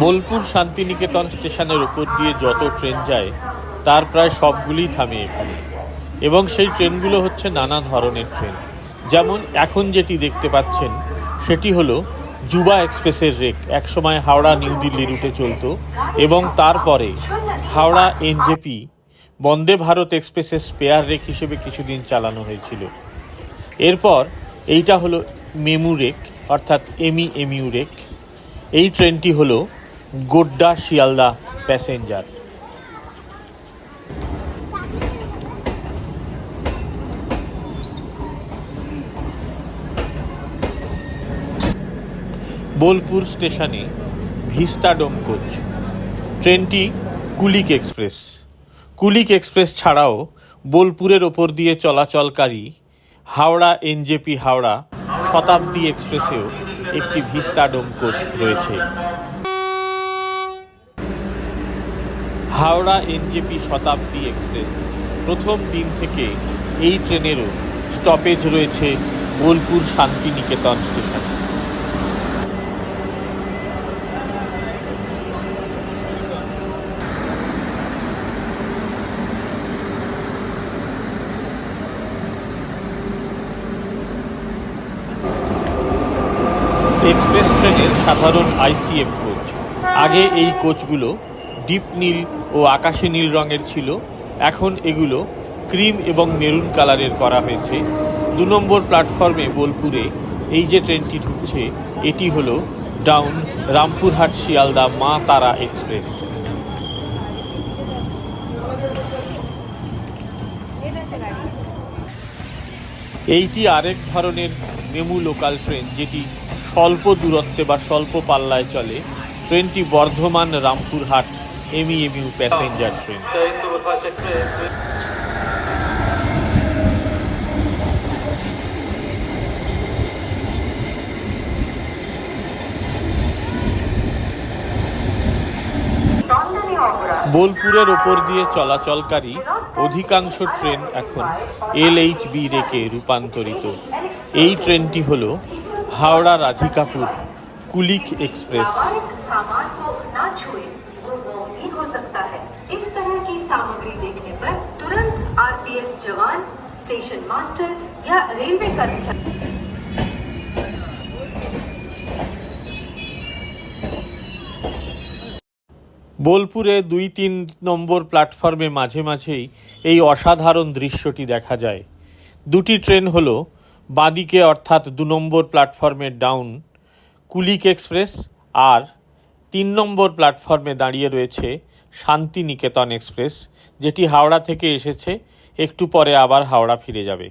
বোলপুর শান্তিনিকেতন স্টেশনের উপর দিয়ে যত ট্রেন যায়, তার প্রায় সবগুলিই থামে এখানে। এবং সেই ট্রেনগুলো হচ্ছে নানা ধরনের ট্রেন। যেমন এখন যেটি দেখতে পাচ্ছেন, সেটি হলো যুবা এক্সপ্রেসের রেক একসময় হাওড়া নিউ দিল্লি রুটে চলতো এবং তারপরে হাওড়া এনজেপি, বন্দে ভারত এক্সপ্রেসের স্পেয়ার রেক হিসেবে কিছুদিন চালানো হয়েছিল। এরপর এইটা হলো মেমু রেক, অর্থাৎ এমি এমিউ রেক। এই ট্রেনটি হলো গোড্ডা শিয়ালদা প্যাসেঞ্জার। বোলপুর স্টেশনে ভিস্তাডোম কোচ ট্রেনটি কুলিক এক্সপ্রেস। কুলিক এক্সপ্রেস ছাড়াও বোলপুরের ওপর দিয়ে চলাচলকারী হাওড়া এনজেপি হাওড়া শতাব্দী এক্সপ্রেসেও একটি ভিস্তাডোম কোচ রয়েছে। Howrah NJP Shatabdi express. প্রথম দিন থেকে এই ট্রেনেরও স্টপেজ রয়েছে বোলপুর শান্তিনিকেতন স্টেশনে। এক্সপ্রেস ট্রেনের সাধারণ আইসিএফ কোচ। আগে এই কোচগুলো ডিপ নীল ও আকাশে নীল রঙের ছিল। এখন এগুলো ক্রিম এবং মেরুন কালারের করা হয়েছে। দু নম্বর প্ল্যাটফর্মে বোলপুরে এই যে ট্রেনটি ঢুকছে, এটি হলো ডাউন রামপুরহাট শিয়ালদা মা তারা এক্সপ্রেস। এইটি আরেক ধরনের মেমু লোকাল ট্রেন, যেটি স্বল্প দূরত্বে বা স্বল্প পাল্লায় চলে। ট্রেনটি বর্ধমান রামপুরহাট এমি এমিউ প্যাসেঞ্জার ট্রেন. বোলপুরের ওপর দিয়ে চলাচলকারী অধিকাংশ ট্রেন এখন এলএইচবি রেকে রূপান্তরিত। এই ট্রেনটি হল হাওড়া রাধিকাপুর কুলিক এক্সপ্রেস। सामग्री देखने पर तुरंत आरपीएफ जवान स्टेशन मास्टर या रेलवे कर्मचारी বোলপুরে দুই তিন নম্বর প্ল্যাটফর্মে মাঝে মাঝেই এই অসাধারণ দৃশ্যটি দেখা যায় দুটি ট্রেন হলো বাঁদিকে অর্থাৎ দু নম্বর প্ল্যাটফর্মে ডাউন কুলিক এক্সপ্রেস আর তিন নম্বর প্ল্যাটফর্মে দাঁড়িয়ে রয়েছে শান্তিনিকেতন এক্সপ্রেস যেটি হাওড়া থেকে এসেছে একটু পরে আবার হাওড়া ফিরে যাবে।